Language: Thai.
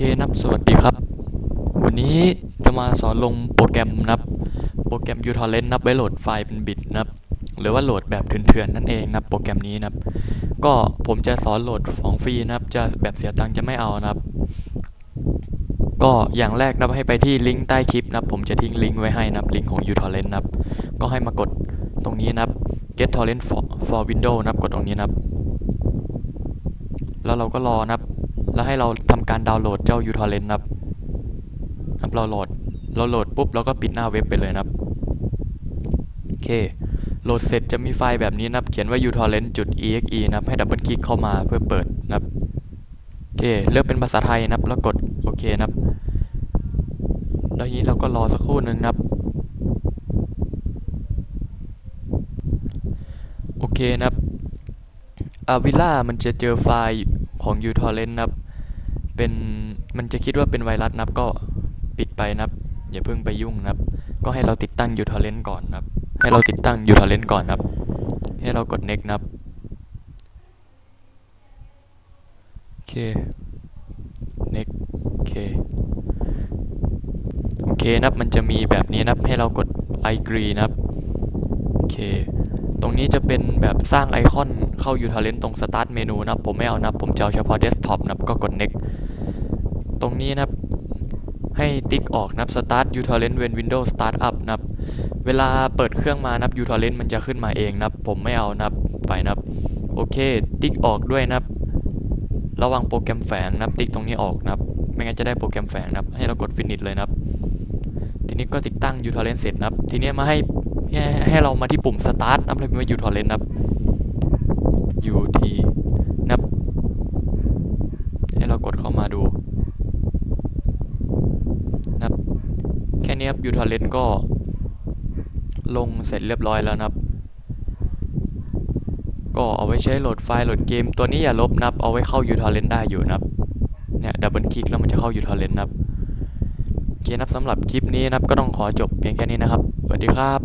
เคนับสวัสดีครับ วันนี้จะมาสอนลงโปรแกรมนับ โปรแกรม uTorrent นับไว้โหลดไฟล์เป็นบิตนับ หรือว่าโหลดแบบเถื่อนๆนั่นเองนับโปรแกรมนี้นับ ก็ผมจะสอนโหลดของฟรีนะครับ จะแบบเสียตังค์จะไม่เอานะครับ ก็อย่างแรกนับให้ไปที่ลิงก์ใต้คลิปนับผมจะทิ้งลิงก์ไว้ให้นับลิงก์ของ uTorrent นะครับ ก็ให้มากดตรงนี้นะครับ get torrent for for windows นะครับกดตรงนี้นะครับ แล้วเราก็รอนะครับ แล้วให้เราทำการดาวน์โหลดเจ้า uTorrent นะครับนะครับเราโหลดเราโหลดปุ๊บเราก็ปิดหน้าเว็บไปเลยนะครับโอเคโหลดเสร็จจะมีไฟล์แบบนี้นะครับ เขียนว่า utorrent.exe นะครับให้ดับเบิลคลิกเข้ามาเพื่อเปิดนะครับโอเคเลือกเป็นภาษาไทยนะครับ แล้วกดโอเคนะครับ แล้วนี้เราก็รอสักครู่หนึ่งนะครับโอเคนะครับอาวิล่ามันจะเจอไฟล์ของ uTorrent นะครับ เป็นมันจะคิดว่าเป็นไวรัสนะครับก็ปิดไปนะครับ อย่าเพิ่งไปยุ่งนะครับ ก็ให้เราติดตั้ง uTorrent ก่อนนะครับ ให้เราติดตั้ง uTorrent ก่อนนะครับ ให้เรากด next นะครับโอเค next โอเคโอเคนะครับมันจะมีแบบนี้นะครับให้เรากด I agree นะครับโอเค ตรงนี้จะเป็นแบบสร้างไอคอน เข้า uTorrent ตรง start เมนูนะผมไม่เอานะผมจะเอาเฉพาะ desktop นะก็กด next ตรงนี้นะให้ติ๊กออกนะ start uTorrent when Windows start up นะเวลาเปิดเครื่องมานะ uTorrent มันจะขึ้นมาเองนะผมไม่เอานะไปนะโอเค ติ๊กออกด้วยนะระวังโปรแกรมแฝงนะติ๊กตรงนี้ออกนะไม่งั้นจะได้โปรแกรมแฝงนะให้เรากด finish เลยนะทีนี้ก็ติดตั้ง uTorrent เสร็จนะทีนี้มาให้ให้เรามาที่ปุ่ม start นะครับแล้วพิมพ์ว่า uTorrent นะครับ ut นะครับ ให้เรากาดูนะครับแค่นี้ครับ uTorrent ก็ลงเสร็จเรียบร้อยแล้วนะครับ ก็เอาไว้ใช้โหลดไฟล์โหลดเกม ตัวนี้อย่าลบนะครับ เอาไว้เข้า uTorrent ได้อยู่นะครับ เนี่ยดับเบิลคลิกแล้วมันจะเข้า uTorrent นะครับโอเคนะครับสำหรับคลิปนี้นะครับก็ต้องขอจบเพียงแค่นี้นะครับ สวัสดีครับ